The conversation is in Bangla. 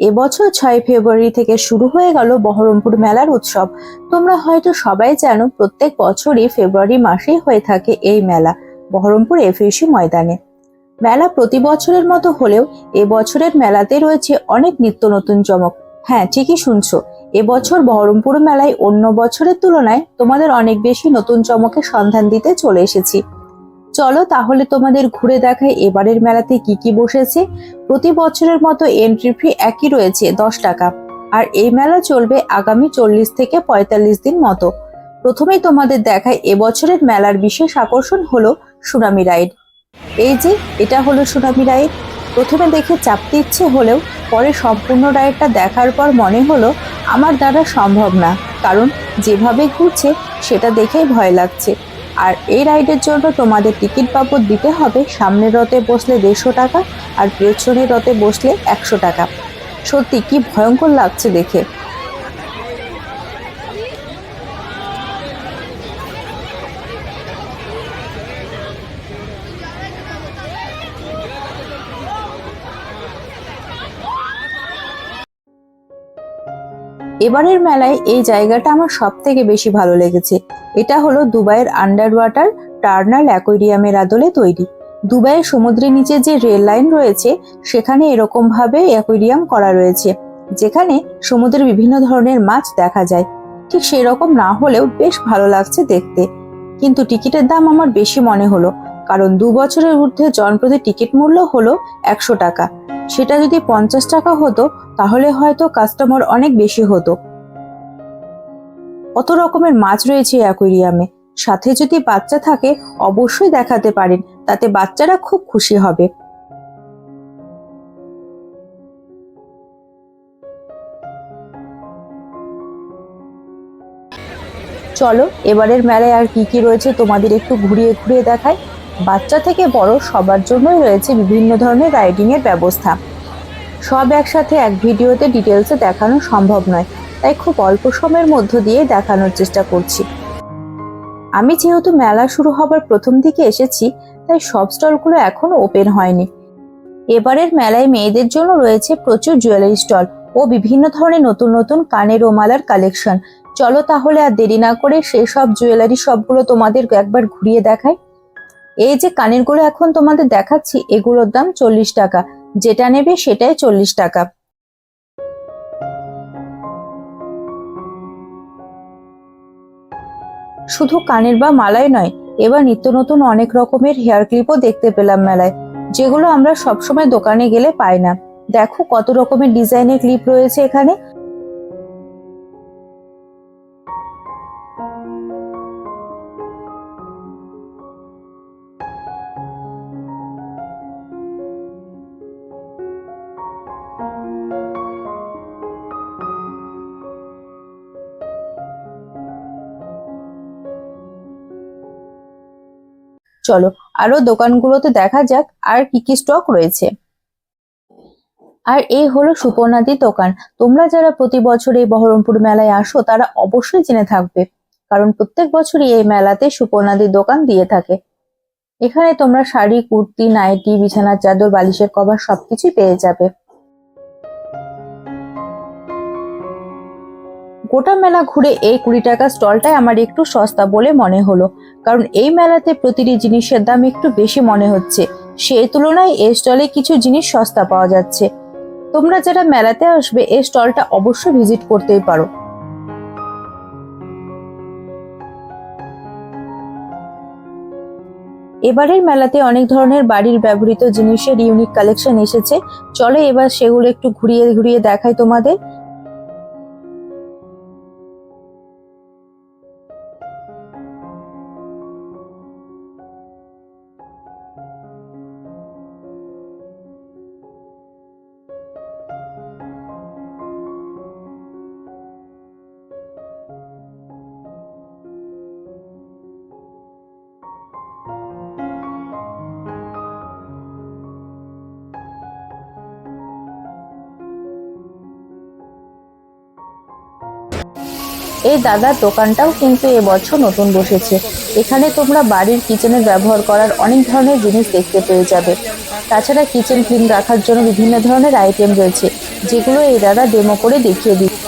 এবছর ছয় ফেব্রুয়ারি থেকে শুরু হয়ে গেল বহরমপুর মেলার উৎসব। তোমরা হয়তো সবাই জানো প্রত্যেক বছরই ফেব্রুয়ারি মাসেই হয়ে থাকে এই মেলা, বহরমপুর এফএসি ময়দানে। মেলা প্রতি বছরের মতো হলেও এবছরের মেলাতে রয়েছে অনেক নিত্য নতুন চমক। হ্যাঁ ঠিকই শুনছো। এবছর বহরমপুর মেলায় অন্য বছরের তুলনায় তোমাদের অনেক বেশি নতুন চমকের সন্ধান দিতে চলে এসেছি। চলো তাহলে তোমাদের ঘুরে দেখাই এবারের মেলাতে কি কি বসেছে। প্রতি বছরের মতো এন্ট্রি ফি একই রয়েছে, দশ টাকা। আর এই মেলা চলবে আগামী চল্লিশ থেকে পঁয়তাল্লিশ দিন মতো। প্রথমেই তোমাদের দেখায় এবছরের মেলার বিশেষ আকর্ষণ হলো সুনামি রাইড। এই যে, এটা হলো সুনামি রাইড। প্রথমে দেখে চাপতে ইচ্ছে হলেও পরে সম্পূর্ণ রাইডটা দেখার পর মনে হলো আমার দ্বারা সম্ভব না। কারণ যেভাবে ঘুরছে, সেটা দেখেই ভয় লাগছে। আর এই রাইডের জন্য তোমাদের টিকিট বাবদ দিতে হবে। সামনের রথে বসলে দেড়শো টাকা আর পেছনের রথে বসলে একশো টাকা। সত্যি কি ভয়ঙ্কর লাগছে দেখে। এবারের মেলায় এই জায়গাটা আমার সব থেকে বেশি ভালো লেগেছে। এটা হলো দুবাইয়ের আন্ডার ওয়াটার টার্নাল অ্যাকোয়ারিয়ামের আদলে তৈরি। দুবাইয়ের সমুদ্রের নিচে যে রেল লাইন রয়েছে, সেখানে এরকম ভাবে অ্যাকোয়ারিয়াম করা রয়েছে, যেখানে সমুদ্রের বিভিন্ন ধরনের মাছ দেখা যায়। ঠিক সেই রকম না হলেও বেশ ভালো লাগছে দেখতে। কিন্তু টিকিটের দাম আমার বেশি মনে হলো, কারণ দু বছরের ঊর্ধ্বে জনপ্রতি টিকিট মূল্য হলো একশো টাকা। সেটা যদি পঞ্চাশ টাকা হতো তাহলে হয়তো কাস্টমার অনেক বেশি হতো। কত রকমের মাছ রয়েছে অ্যাকোয়ারিয়ামে সাথে যদি বাচ্চা থাকে, অবশ্যই দেখাতে পারেন, তাতে বাচ্চারা খুব খুশি হবে। চলো, এবারের মেলায় আর কি কি রয়েছে তোমাদের একটু ঘুরিয়ে ঘুরিয়ে দেখায় বাচ্চা থেকে বড় সবার জন্যই রয়েছে বিভিন্ন ধরনের রাইডিং এর ব্যবস্থা। সব একসাথে এক ভিডিওতে ডিটেলসে দেখানো সম্ভব নয়। তাই খুব অল্প সময়ের মধ্য দিয়ে দেখানোর চেষ্টা করছি। আমি যেহেতু মেলা শুরু হবার প্রথম দিকে এসেছি, তাই সব স্টলগুলো এখনও ওপেন হয়নি। এবারের মেলায় মেয়েদের জন্য রয়েছে প্রচুর জুয়েলারি স্টল ও বিভিন্ন ধরনের নতুন নতুন কানের ও মালার কালেকশন চলো তাহলে আর দেরি না করে সেই সব জুয়েলারি সবগুলো তোমাদের একবার ঘুরিয়ে দেখাই। এই যে কানেরগুলো এখন তোমাদের দেখাচ্ছি, এগুলোর দাম চল্লিশ টাকা। যেটা নেবে সেটাই চল্লিশ টাকা। শুধু কানের বা মালায় নয়, এবার নিত্য নতুন অনেক রকমের হেয়ার ক্লিপও দেখতে পেলাম মেলায়, যেগুলো আমরা সবসময় দোকানে গেলে পাই না। দেখো কত রকমের ডিজাইনের ক্লিপ রয়েছে এখানে। চলো, আরও দোকানগুলোতে দেখা যাক আর কি কি স্টক রয়েছে। আর এই হলো সুপর্ণাদির দোকান। তোমরা যারা প্রতি বছর এই বহরমপুর মেলায় আসো, তারা অবশ্যই জেনে থাকবে, কারণ প্রত্যেক বছরই এই মেলাতে সুপর্ণাদির দোকান দিয়ে থাকে। এখানে তোমরা শাড়ি, কুর্তি, নাইটি, বিছানার চাদর, বালিশের কভার সবকিছুই পেয়ে যাবে। গোটা মেলা ঘুরে এই কুড়ি টাকা স্টলটাই আমার একটু সস্তা বলে মনে হলো। কারণ এই মেলাতে প্রতিটি জিনিসের দাম একটু বেশি মনে হচ্ছে। সেই তুলনায় এই স্টলে কিছু জিনিস সস্তা পাওয়া যাচ্ছে। তোমরা যারা মেলাতে আসবে, এই স্টলটা অবশ্যই ভিজিট করতেই পারো। এবারের মেলাতে অনেক ধরনের বাড়ির ব্যবহৃত জিনিসের ইউনিক কালেকশন এসেছে। চলো এবার সেগুলো একটু ঘুরিয়ে ঘুরিয়ে দেখাই তোমাদের। এই দাদার দোকানটাও কিন্তু এবছর নতুন বসেছে। এখানে তোমরা বাড়ির কিচেনে ব্যবহার করার অনেক ধরনের জিনিস দেখতে পেয়ে যাবে। তাছাড়া কিচেন ক্লিন রাখার জন্য বিভিন্ন ধরনের আইটেম রয়েছে, যেগুলো এই দাদা ডেমো করে দেখিয়ে দিচ্ছে।